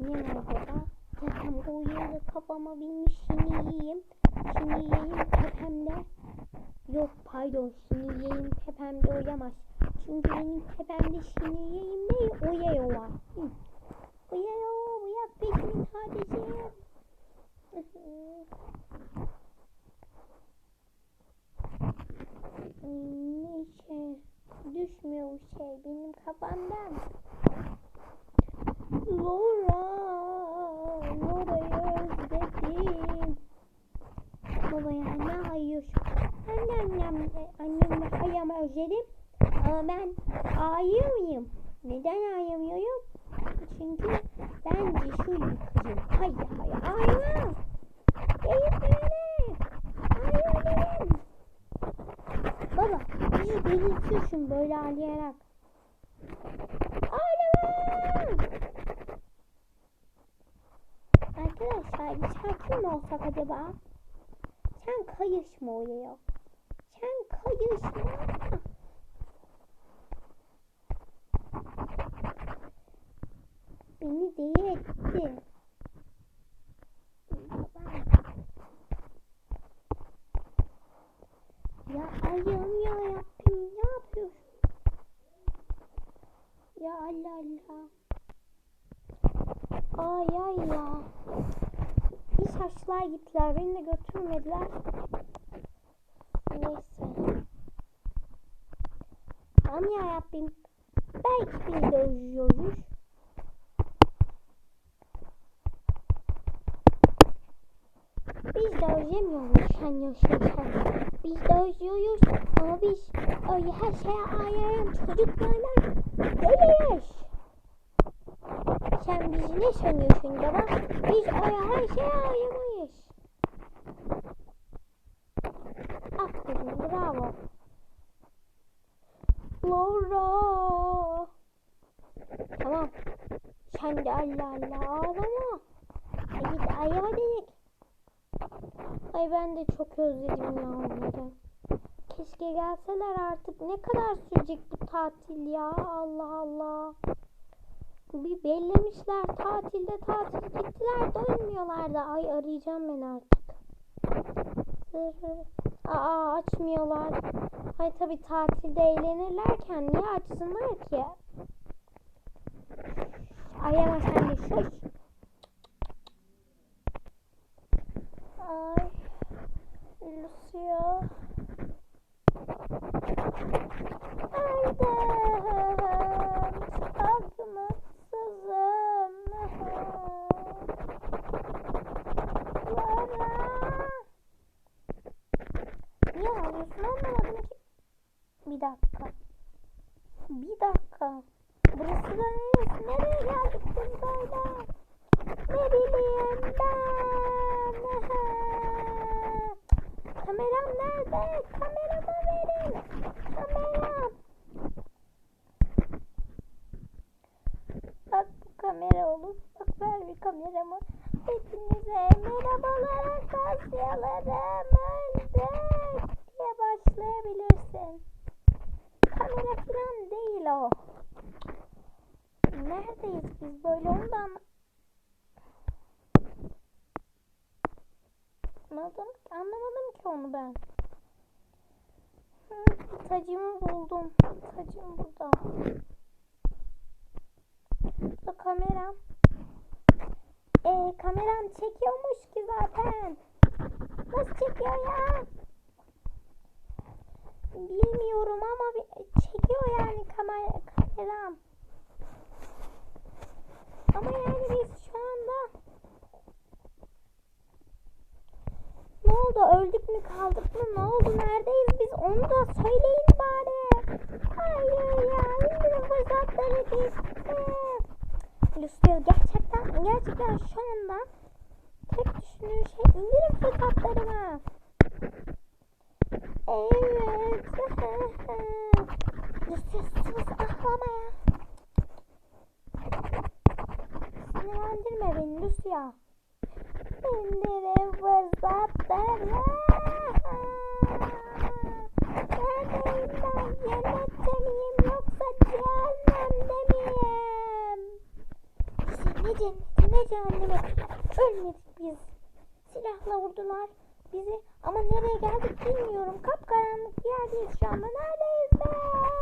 ne var burada? Tepemde uyuyor kafama binmiş şimdi yiyeyim. Şimdi yiyeyim tepemde. Yok pardon şimdi yiyeyim tepemde uyamaz. Çünkü benim tepemde şimdi yiyeyim değil uyuyor var. Uyuyor uyak benim kardeşim. Neyse düşmüyor şey benim kafamdan. Özledim. Ama ben ayımıyım. Neden ayamıyorum? Çünkü ben bir kızım. Hayır hayır ayımam. Gelin böyle. Ayım benim. Baba bizi delirtiyorsun böyle ağlayarak. Ağlama! Arkadaşlar bir sakin mi olsak acaba? Sen kayışma oraya. Sen kayışma. Beni deli etti. Ya ayağım ya yapıyorsun? Ya Allah Allah. Ay ay ya. Bir saçlar gittiler. Beni de götürmediler. Tamam ya yapayım. Belki biz de özlüyoruz. Biz de özlemiyoruz sen yaşarken. Biz de özlüyoruz ama biz öyle her şeye ayıran çocuklarla değiliz. Sen bizi ne sanıyorsun baba? Biz öyle her şeye ayıramayız. Sen de Allah Allah ağlama. Hadi ayıma dedik. Ay ben de çok özledim ya onları. Keşke gelseler artık. Ne kadar sürecek bu tatil ya? Allah Allah. Bir bellemişler tatilde tatil gittiler dönmüyorlar da. Ay arayacağım ben artık. Aa açmıyorlar. Ay tabi tatilde eğlenirlerken niye açsınlar ki? Ay ama sen de sus. Ay. Lucia. Erdem. Çok mutsuzum. Lara. Niye ağlıyorsun anlamadım ki. Bir dakika. Bir dakika. Burası da neresi? Nereye geldik biz böyle? Ne bileyim ben. Kameram nerede? Kameramı verin. Kameram. Bak bu kamera olur. Bak ver bir kameramı. Hepinize merhabalar arkadaşlarım. Öldük diye başlayabilirsin. Kamera falan değil o. Neredeyiz biz böyle ondan anlamadım, anlamadım ki onu ben. Hı, tacımı buldum. Tacım burada. Bu kameram. Ee, kameram çekiyormuş ki zaten. Nasıl çekiyor ya? Bilmiyorum ama bir- çekiyor yani kamera, kameram. Ama yani biz şu anda ne oldu öldük mü kaldık mı ne oldu neredeyiz biz onu da söyleyin bari. Hayır ya indirim fırsatları gitti. Lucia gerçekten gerçekten şu anda tek düşündüğün şey indirim fırsatları mı? Evet. Sus ahlama ya. Sinirlendirme beni Lucia. İndirim fırsatları. Neredeyim ben? Cennette miyim yoksa cehennemde miyim? Ne cenneti? ne cehenneme. Ölmedik biz. Silahla vurdular bizi ama nereye geldik bilmiyorum. Kapkaranlık yerdeyiz şu anda. Neredeyiz be?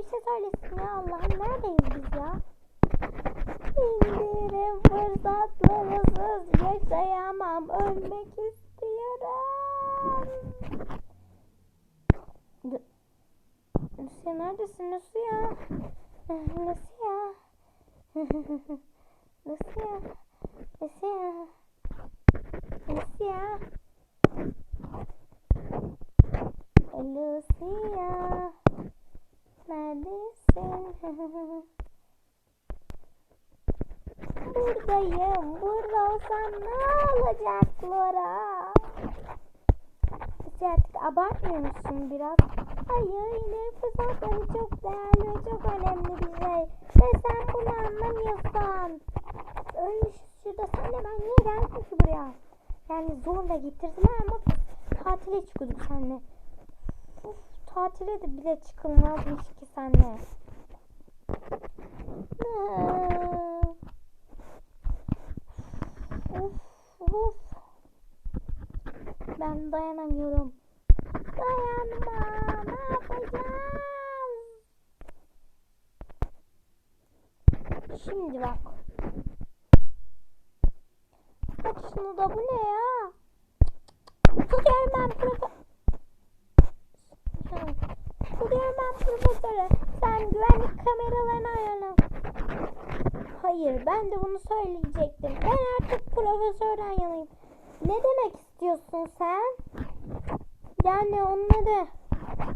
Bir şey söylesin ya Allah'ım. Neredeyiz biz ya? İndirim fırsatlarısız yaşayamam. Ölmek istiyorum. Lucia neredesin Lucia? Lucia. Lucia. Lucia. Lucia. Lucia. Neredesin? Buradayım. Burada olsam ne olacak? Lucia artık abartmıyor musun biraz? Hayır yine fırsatları çok değerli ve çok önemli bir şey. Ve sen bunu anlamıyorsun. Ölmüşüz şurada. Sen de ben niye geldin ki buraya? Yani zorla getirdiler ama tatile çıkıyorduk seninle. Uf, tatile de bile çıkılmazmış seninle. Uf, uf. Ben dayanamıyorum. Dayanma. Ne yapacağız? Şimdi bak. Aç şunu da bu ne ya? Tutuyorum ben profesör. Tutuyorum ben profesörü. Sen güvenlik kameralarını ayarla. Hayır ben de bunu söyleyecektim. Ben artık profesörden yanayım. Ne demek istiyorsun sen? Yani onları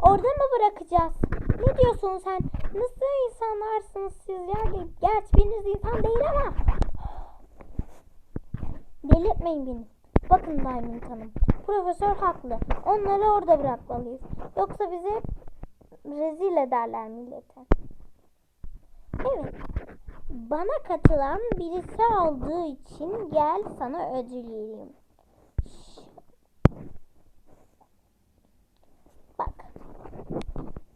orada mı bırakacağız? Ne diyorsun sen? Nasıl insanlarsınız siz ya? Gerçi biriniz insan değil ama. Delirtmeyin beni. Bakın Diamond Hanım. Profesör haklı. Onları orada bırakmalıyız. Yoksa bizi rezil ederler millete. Evet. Bana katılan birisi olduğu için gel sana ödül. Bak.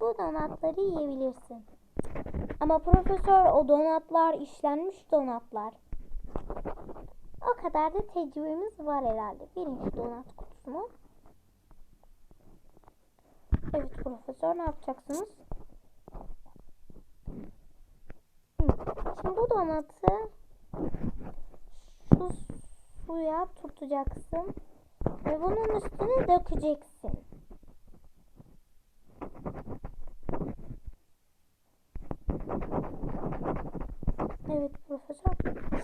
Bu donatları yiyebilirsin. Ama profesör o donatlar işlenmiş donatlar. O kadar da tecrübemiz var herhalde. Verin şu donat kutusunu. Evet profesör ne yapacaksınız? Hı. Şimdi bu donatı şu suya tutacaksın ve bunun üstüne dökeceksin. Evet profesör.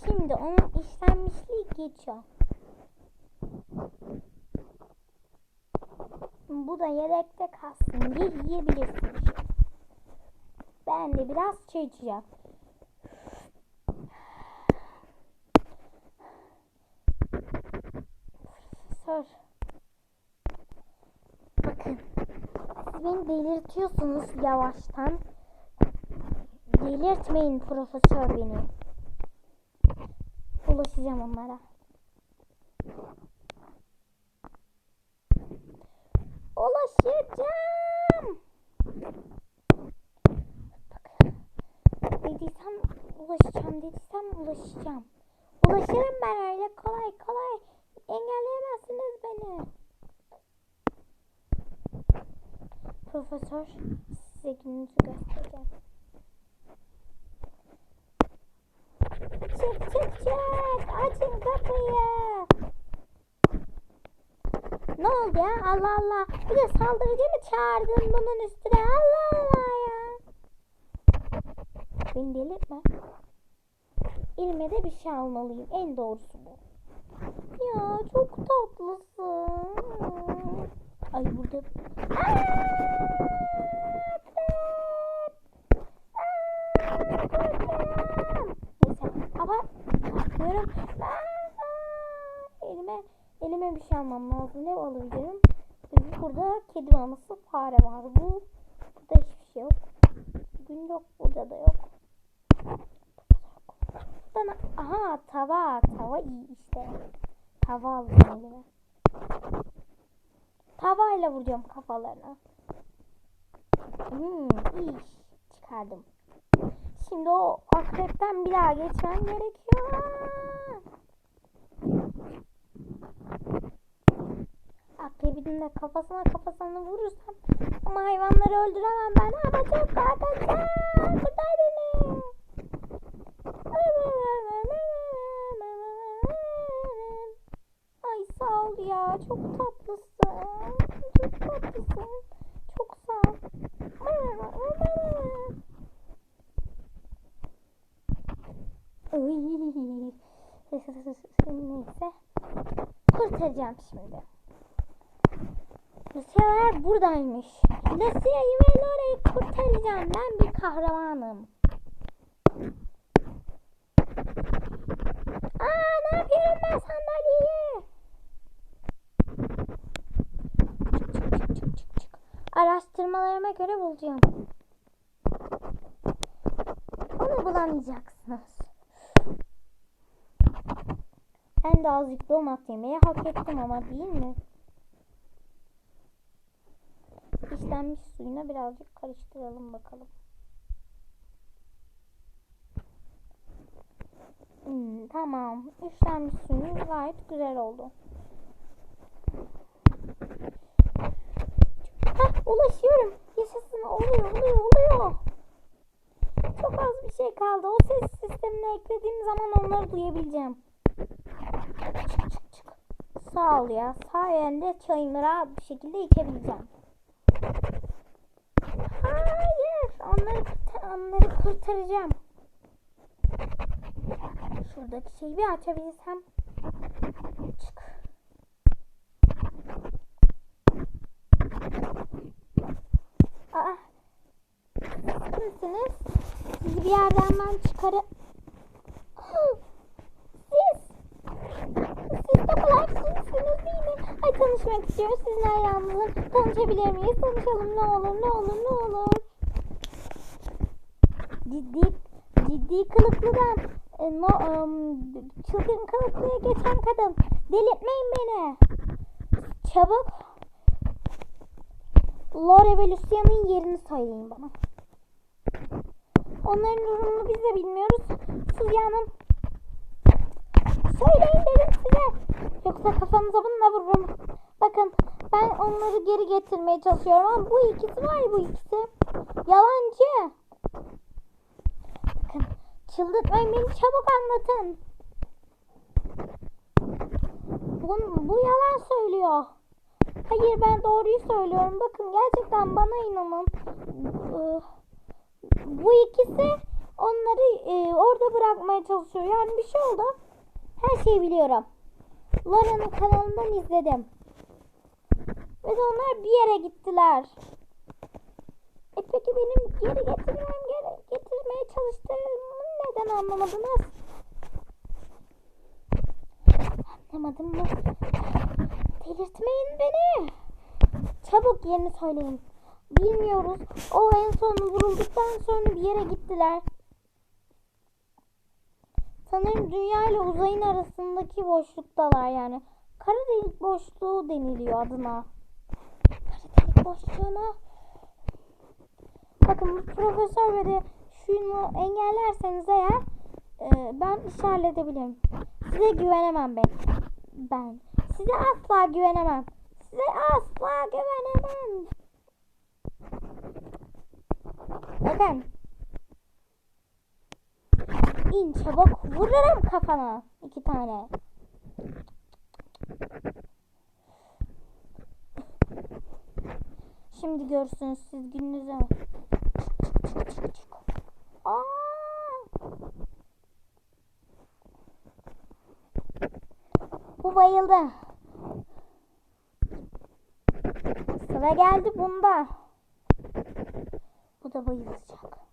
Şimdi onun işlenmişliği geçiyor. Bu da yedekte kalsın diye yiyebilirsin. şimdi. Ben de biraz çay içeceğim. Profesör. Bakın. Siz beni delirtiyorsunuz yavaştan. Delirtmeyin profesör beni. Ulaşacağım onlara. Ulaşacağım. Bak. Dediysem ulaşacağım. Dediysem ulaşacağım. Ulaşırım ben öyle kolay kolay. Engelleyemezsiniz beni. Profesör size gününüzü göstereceğim. Çık çık çık. Açın kapıyı. Ne oldu ya? Allah Allah. Bir de saldırıcı mı çağırdın bunun üstüne? Allah Allah ya. Beni delirtme. Elime de bir şey almalıyım. En doğrusu bu. Ya çok tatlısın. Ay burada. Neyse. Ama bakıyorum. Elime elime bir şey almam lazım. Ne alabilirim? Burada kedi maması fare var. Bu burada hiçbir şey yok. Bugün yok. Burada da yok. Bana aha tava tava iyi işte. Tava aldım elime. Tavayla vuracağım kafalarına. Hmm, iyi çıkardım. Şimdi o akrepten bir daha geçmem gerekiyor. Akrebin de kafasına kafasına vurursam ama hayvanları öldüremem ben. Ama çok kardeşim. Neyse. Kurtaracağım şimdi. Lucia'lar buradaymış. Lucia'yı ve Lora'yı kurtaracağım. Ben bir kahramanım. Aa ne yapıyorum ben çık. Araştırmalarıma göre bulacağım. Onu bulamayacaksınız. Ben de azıcık domat yemeyi hak ettim ama değil mi? İşlenmiş suyuna birazcık karıştıralım bakalım. Hmm, tamam. İşlenmiş suyumuz gayet güzel oldu. Hah, ulaşıyorum. Yaşasın. Oluyor, oluyor, oluyor. Çok az bir şey kaldı. O ses sistemine eklediğim zaman onları duyabileceğim. Sağ ol ya. Sayende çayımı rahat bir şekilde içebileceğim. Hayır. Onları, onları kurtaracağım. Şuradaki şeyi bir açabilirsem. Çık. Aa. Kimsiniz? Sizi bir yerden ben çıkarı... Siz! Siz Topalak kimsiniz değil tanışmak istiyoruz sizinle hayranlığım. Tanışabilir miyiz? Tanışalım ne olur ne olur ne olur. Ciddi ciddi kılıklıdan e, no, um, çılgın kılıklıya geçen kadın. Delirtmeyin beni. Çabuk Lore ve Lucia'nın yerini söyleyin bana. Onların durumunu biz de bilmiyoruz. Siz. Söyleyin dedim size. Yoksa kafanıza bununla vururum. Bakın ben onları geri getirmeye çalışıyorum ama bu ikisi var bu ikisi. Yalancı. Bakın çıldırtmayın beni çabuk anlatın. Bu, bu yalan söylüyor. Hayır ben doğruyu söylüyorum. Bakın gerçekten bana inanın. Bu ikisi onları e, orada bırakmaya çalışıyor. Yani bir şey oldu. Her şeyi biliyorum. Laura'nın kanalından izledim. Ve onlar bir yere gittiler. E peki benim geri getirmem geri getirmeye çalıştığımı neden anlamadınız? Anlamadım mı? Delirtmeyin beni. Çabuk yerini söyleyin. Bilmiyoruz. O en son vurulduktan sonra bir yere gittiler. Sanırım dünya ile uzayın arasındaki boşluktalar yani. Kara delik boşluğu deniliyor adına. Kara delik boşluğuna. Bakın bu profesör ve de şunu engellerseniz eğer e, ben iş halledebilirim. Size güvenemem ben. Ben. Size asla güvenemem. Size asla güvenemem. Bakın. İn çabuk vururum kafana. iki tane. Şimdi görürsünüz siz gününüzü. Bu bayıldı. Sıra geldi bunda. Bu da bayılacak.